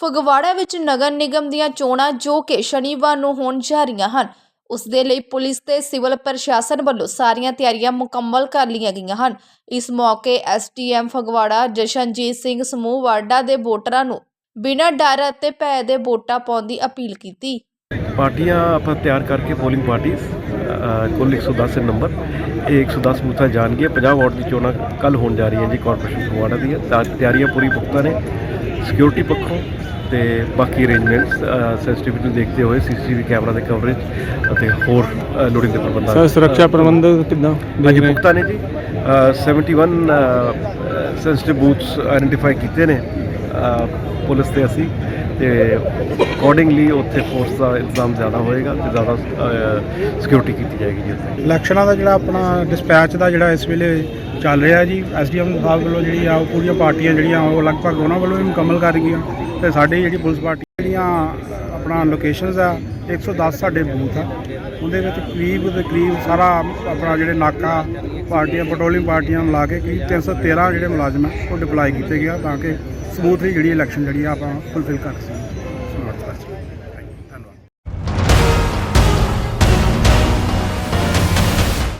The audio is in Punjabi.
ਫਗਵਾੜਾ ਵਿੱਚ ਨਗਰ ਨਿਗਮ ਦੀਆਂ ਚੋਣਾਂ ਜੋ ਕਿ ਸ਼ਨੀਵਾਰ ਨੂੰ ਹੋਣ ਜਾ ਰਹੀਆਂ ਹਨ। ਉਸ ਦੇ ਲਈ ਪੁਲਿਸ ਤੇ ਸਿਵਲ ਪ੍ਰਸ਼ਾਸਨ ਵੱਲੋਂ ਸਾਰੀਆਂ ਤਿਆਰੀਆਂ ਮੁਕੰਮਲ ਕਰ ਲਈਆਂ ਗਈਆਂ ਹਨ। ਇਸ ਮੌਕੇ ਐਸਟੀਐਮ ਫਗਵਾੜਾ, ਜਸ਼ਨਜੀਤ ਸਿੰਘ ਸਮੂਹ ਵਾਰਡਾ ਦੇ ਵੋਟਰਾਂ ਨੂੰ ਬਿਨਾਂ ਡਰ ਅਤੇ ਭੈ ਦੇ ਵੋਟਾਂ ਪਾਉਣ ਦੀ ਅਪੀਲ ਕੀਤੀ। ਪਾਰਟੀਆਂ ਆਪਾਂ ਤਿਆਰ ਕਰਕੇ ਪੋਲਿੰਗ ਪਾਰਟੀਆਂ ਕੁੱਲ 110 ਨੰਬਰ। ਇਹ 110 ਬੂਥਾਂ ਜਾਣਗੀਆਂ। 50 ਵਾਰਡ ਦੀ ਚੋਣਾਂ ਕੱਲ ਹੋਣ ਜਾ ਰਹੀਆਂ ਜੀ ਕਾਰਪੋਰੇਸ਼ਨ ਫਗਵਾੜਾ ਦੀਆਂ। ਤਿਆਰੀਆਂ ਪੂਰੀ ਪੁਖਤਾ ਨੇ। ਸਿਕਿਉਰਿਟੀ ਪੱਖੋਂ ਤੇ ਬਾਕੀ ਅਰੇਂਜਮੈਂਟਸ ਸੈਂਸਿਟੀਵਿਟੀ ਨੂੰ ਦੇਖਦੇ ਹੋਏ ਸੀਸੀਟੀਵੀ ਕੈਮਰਾ ਦੇ ਕਵਰੇਜ ਅਤੇ ਹੋਰ ਅ, ਲੋੜੀਂਦੇ ਪ੍ਰਬੰਧਾਂ ਸਰ ਸੁਰੱਖਿਆ ਪ੍ਰਬੰਧ ਕਿੱਦਾਂ? ਹਾਂਜੀ ਪੁਖਤਾ ਨੇ ਜੀ। ਅ, 71 ਸੈਂਸਿਟਿਵ ਬੂਥਸ ਆਇਡੈਂਟੀਫਾਈ ਕੀਤੇ ਨੇ। ਪੁਲਿਸ ਤੇ ਅਸੀਂ ਤੇ ਅਕੋਰਡਿੰਗਲੀ ਉੱਥੇ ਫੋਰਸ ਦਾ ਇੰਤਜ਼ਾਮ ਜ਼ਿਆਦਾ ਹੋਏਗਾ ਤੇ ਜ਼ਿਆਦਾ ਸਿਕਿਉਰਿਟੀ ਕੀਤੀ ਜਾਏਗੀ ਜੀ ਉੱਥੇ। ਇਲੈਕਸ਼ਨਾਂ ਦਾ ਜਿਹੜਾ ਆਪਣਾ ਡਿਸਪੈਚ ਦਾ ਜਿਹੜਾ ਇਸ ਵੇਲੇ ਚੱਲ ਰਿਹਾ ਜੀ। ਐਸਡੀਐਮ ਸਾਹਿਬ ਵੱਲੋਂ ਜਿਹੜੀ ਆ, ਉਹ ਪੂਰੀਆਂ ਪਾਰਟੀਆਂ ਜਿਹੜੀਆਂ, ਉਹ ਲਗਭਗ ਉਹਨਾਂ ਵੱਲੋਂ ਵੀ ਮੁਕੰਮਲ ਕਰ ਗਈਆਂ। ਤੇ ਸਾਡੀ ਜਿਹੜੀ ਪੁਲਿਸ ਪਾਰਟੀ ਜਿਹੜੀਆਂ, ਆਪਣਾ ਲੋਕੇਸ਼ਨਸ ਆ 110 ਸਾਡੇ ਬੂਥ ਆ। ਉਹਦੇ ਵਿੱਚ ਕਰੀਬ ਦੇ ਕਰੀਬ ਸਾਰਾ ਆਪਣਾ ਜਿਹੜੇ ਨਾਕਾ ਪਾਰਟੀਆਂ ਪੈਟਰੋਲਿੰਗ ਪਾਰਟੀਆਂ ਨੂੰ ਲਾ ਕੇ ਕਰੀਬ 313 ਜਿਹੜੇ ਮੁਲਾਜ਼ਮ ਆ, ਉਹ ਡਿਪਲਾਈ ਕੀਤੇ ਗਿਆ ਤਾਂ ਕਿ ਸਮੂਥਲੀ ਜਿਹੜੀ ਇਲੈਕਸ਼ਨ ਜਿਹੜੀ ਆ, ਆਪਾਂ ਫੁੱਲਫਿਲ ਕਰ ਸਕੀਏ।